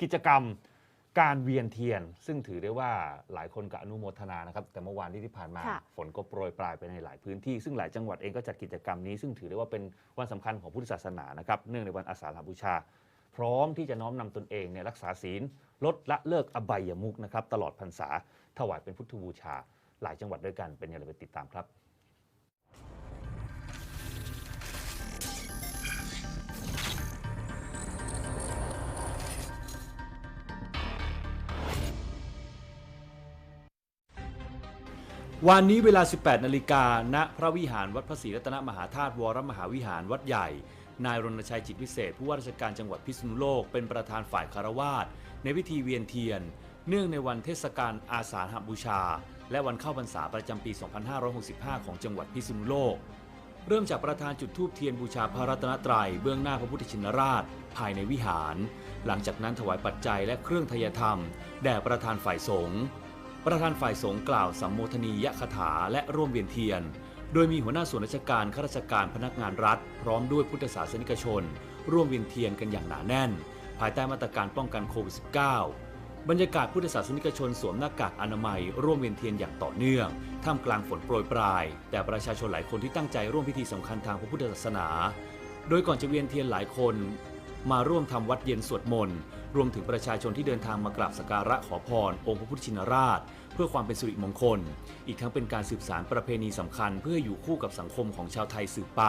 กิจกรรมการเวียนเทียน ซึ่งถือได้ว่าหลายคนกับอนุโมทนานะครับ แต่เมื่อวานที่ที่ผ่านมา ค่ะ ฝนก็โปรยปลายไปในหลายพื้นที่ ซึ่งหลายจังหวัดเองก็จัดกิจกรรมนี้ ซึ่งถือได้ว่าเป็นวันสำคัญของพุทธศาสนานะครับ เนื่องในวันอาสาฬหบูชา พร้อมที่จะน้อมนำตนเองเนี่ยรักษาศีล ลดละเลิกอบายมุกนะครับ ตลอดพรรษาถวายเป็นพุทธบูชา หลายจังหวัดด้วยกันเป็นอย่างไรไปติดตามครับ วันนี้เวลา 18 นาฬิกา ณ พระวิหารวัดพระศรีรัตนมหาธาตุวรมหาวิหารวัดใหญ่ นายรณชัยจิตวิเศษ ผู้ว่าราชการจังหวัดพิษณุโลก เป็นประธานฝ่ายคารวาสในพิธีเวียนเทียน เนื่องในวันเทศกาลอาสาหบูชา และวันเข้าพรรษาประจำปี 2565 ของจังหวัดพิษณุโลก เริ่มจากประธานจุดธูปเทียนบูชาพระรัตนตรัยเบื้องหน้าพระพุทธชินราช ภายในวิหาร หลังจากนั้นถวายปัจจัยและเครื่องทยธรรม แด่ประธานฝ่ายสงฆ์ ประธานฝ่ายสงฆ์กล่าวสัมโมทนียคถาและร่วมเวียนเทียน โดยมีหัวหน้าส่วนราชการข้าราชการพนักงานรัฐ พร้อมด้วยพุทธศาสนิกชน ร่วมเวียนเทียนกันอย่างหนาแน่น ภายใต้มาตรการป้องกันโควิด -19 บรรยากาศพุทธศาสนิกชนสวมหน้ากากอนามัย ร่วมเวียนเทียนอย่างต่อเนื่อง ท่ามกลางฝนโปรยปลาย แต่ประชาชนหลายคนที่ตั้งใจร่วมพิธีสำคัญทางพระพุทธศาสนา โดยก่อนจะเวียนเทียนหลายคน มาร่วมทำวัดเย็นสวดมนต์ รวมถึงประชาชนที่เดินทางมากราบสักการะขอพร องค์พระพุทธชินราช เพื่อความเป็นสิริมงคล อีกทั้งเป็นการสืบสารประเพณีสำคัญ เพื่ออยู่คู่กับสังคมของชาวไทยสืบไป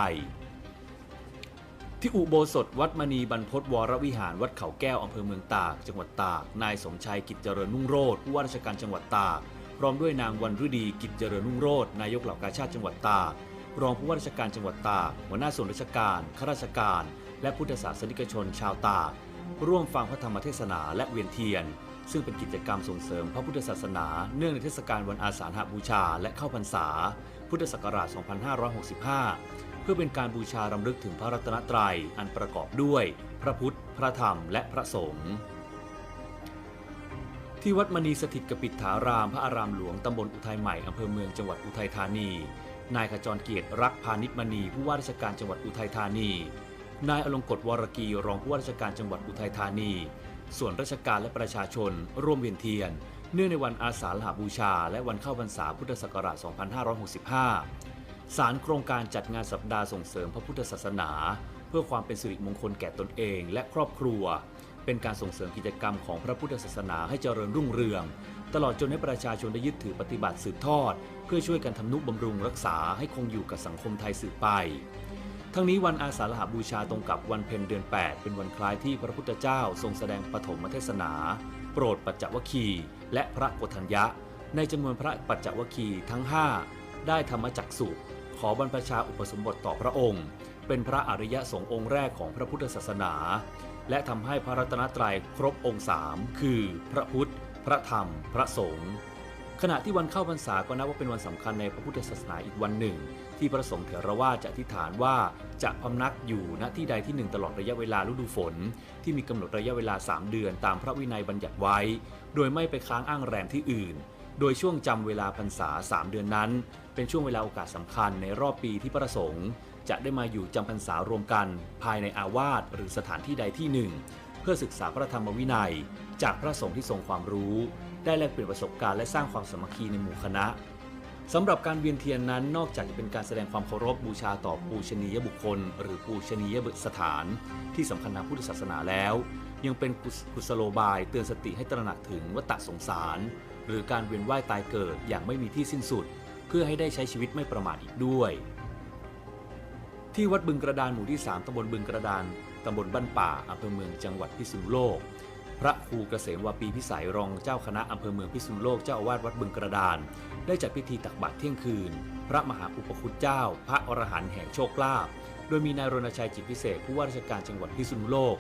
ที่อุโบสถวัดมณีบรรพตวรวิหารวัดเขาแก้วอำเภอเมืองตาก จังหวัดตาก นายสมชัยกิจเจริญนุ่งโรธผู้ว่าราชการจังหวัดตาก พร้อมด้วยนางวันฤดีกิจเจริญนุ่งโรธนายกเหล่ากาชาติจังหวัดตากรองผู้ว่าราชการจังหวัดตาก หัวหน้าส่วนราชการ ข้าราชการ และพุทธศาสนิกชนชาวตาก ร่วมฟังพระธรรมเทศนาและเวียนเทียน ซึ่งเป็นกิจกรรมส่งเสริมพระพุทธศาสนา เนื่องในเทศกาลวันอาสาฬหบูชาและเข้าพรรษา พุทธศักราช 2565 เพื่อเป็นการบูชารำลึกถึงพระรัตนตรัยอันประกอบด้วย พระพุทธ พระธรรม และพระสงฆ์ที่วัดมณีสถิตกปิฏฐารามพระอารามหลวงตำบลอุทัยใหม่อำเภอเมืองจังหวัดอุทัยธานี นายขจรเกียรติรักพาณิชมณีผู้ว่าราชการจังหวัดอุทัยธานี นายอลงกฎวรกีรองผู้ว่าราชการจังหวัดอุทัยธานี ส่วนราชการและประชาชน ร่วมเวียนเทียน เนื่องในวันอาสาฬหบูชา และวันเข้าพรรษาพุทธศักราช 2565 สารโครงการจัดงานสัปดาห์ส่งเสริมพระพุทธศาสนา เพื่อความเป็นสิริมงคลแก่ตนเองและครอบครัว เป็นการส่งเสริมกิจกรรมของพระพุทธศาสนาให้เจริญรุ่งเรือง ตลอดจนให้ประชาชนได้ยึดถือปฏิบัติสืบทอด เพื่อช่วยกันทำนุบำรุงรักษาให้คงอยู่กับสังคมไทยสืบไป ทั้งนี้วันอาสาฬหบูชาตรงกับวันเพ็ญเดือน 8 เป็นวันคล้ายที่พระพุทธเจ้าทรงแสดงปฐมเทศนา โปรดปัจจวคี และพระโกฏัญญะ ในจำนวนพระปัจจวคีทั้ง 5 ได้ธรรมจักสุขอบรรพชาอุปสมบทต่อพระองค์ เป็นพระอริยสงฆ์องค์แรกของพระพุทธศาสนา และทำให้พระรัตนตรัยครบองค์สามคือ พระพุทธ พระธรรม พระสงฆ์ขณะที่วันเข้าพรรษาก็นับว่าเป็นวันสำคัญในพระพุทธศาสนาอีกวันหนึ่ง ที่พระสงฆ์เถรวาจะอธิษฐานว่าจะพำนักอยู่ณที่ใดที่หนึ่งตลอดระยะเวลาฤดูฝน ที่มีกำหนดระยะเวลา 3 เดือนตามพระวินัยบัญญัติไว้ โดยไม่ไปค้างอ้างแรมที่อื่น โดยช่วงจำเวลาพรรษา 3 เดือนนั้น เป็นช่วงเวลาโอกาสสำคัญในรอบปีที่พระสงฆ์จะได้มาอยู่จำพรรษารวมกัน ภายในอาวาสหรือสถานที่ใดที่หนึ่ง เพื่อศึกษาพระธรรมวินัย จากพระสงฆ์ที่ทรงความรู้ ได้แลกเปลี่ยนประสบการณ์และสร้างความสามัคคีในหมู่คณะ สำหรับการเวียนเทียนนั้นนอกจากจะเป็นการแสดงความเคารพบูชาต่อปูชนียบุคคล หรือปูชนียสถาน ที่สำคัญทางพุทธศาสนาแล้ว ยังเป็นกุศโลบายเตือนสติให้ตระหนักถึงวัฏสงสาร หรือการเวียนว่ายตายเกิดอย่างไม่มีที่สิ้นสุด เพื่อให้ได้ใช้ชีวิตไม่ประมาทอีกด้วย ที่วัดบึงกระดานหมู่ที่ 3ตำบลบึงกระดานตำบลบ้านป่าอำเภอเมืองจังหวัดพิษณุโลก พระครูเกษมวาปีพิสัยรองเจ้าคณะอำเภอเมืองพิษณุโลกเจ้าอาวาสวัดบึงกระดาน ได้จัดพิธีตักบาตรเที่ยงคืน พระมหาอุปคุตเจ้า พระอรหันต์แห่งโชคลาภโดยมีนายรณชัยจิตพิเศษผู้ว่าราชการจังหวัดพิษณุโลก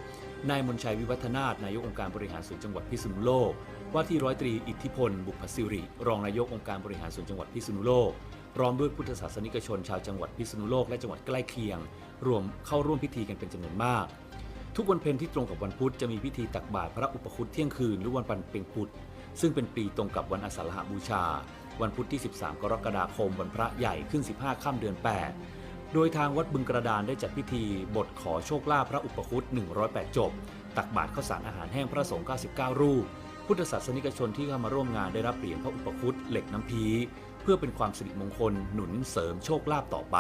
นายมนชัยวิวัฒนาถนายกองค์การบริหารส่วนจังหวัดพิษณุโลก ว่าที่ร้อยตรีอิทธิพล บุพสิริ รองนายกองค์การบริหารส่วนจังหวัดพิษณุโลกพร้อมด้วยพุทธศาสนิกชนชาวจังหวัดพิษณุโลกและจังหวัดใกล้เคียง รวมเข้าร่วมพิธีกันเป็นจำนวนมาก ทุกวันเพ็ญที่ตรงกับวันพุธจะมีพิธีตักบาตรพระอุปคุตเที่ยงคืนหรือวันปันเป็งพุธซึ่งเป็นปีตรงกับวันอาสาฬหบูชา วันพุธที่ 13 กรกฎาคมวันพระใหญ่ขึ้น 15 ค่ำเดือน 8 โดยทางวัดบึงกระดานได้จัดพิธีบทขอโชคลาภพระอุปคุต108 จบ ตักบาตรข้าวสารอาหารแห้งพระสงฆ์99 รูป พุทธศาสนิกชนที่เข้ามาร่วมงานได้รับเหรียญพระอุปคุตเหล็กน้ำพี เพื่อเป็นความสิริมงคลหนุนเสริมโชคลาภต่อไป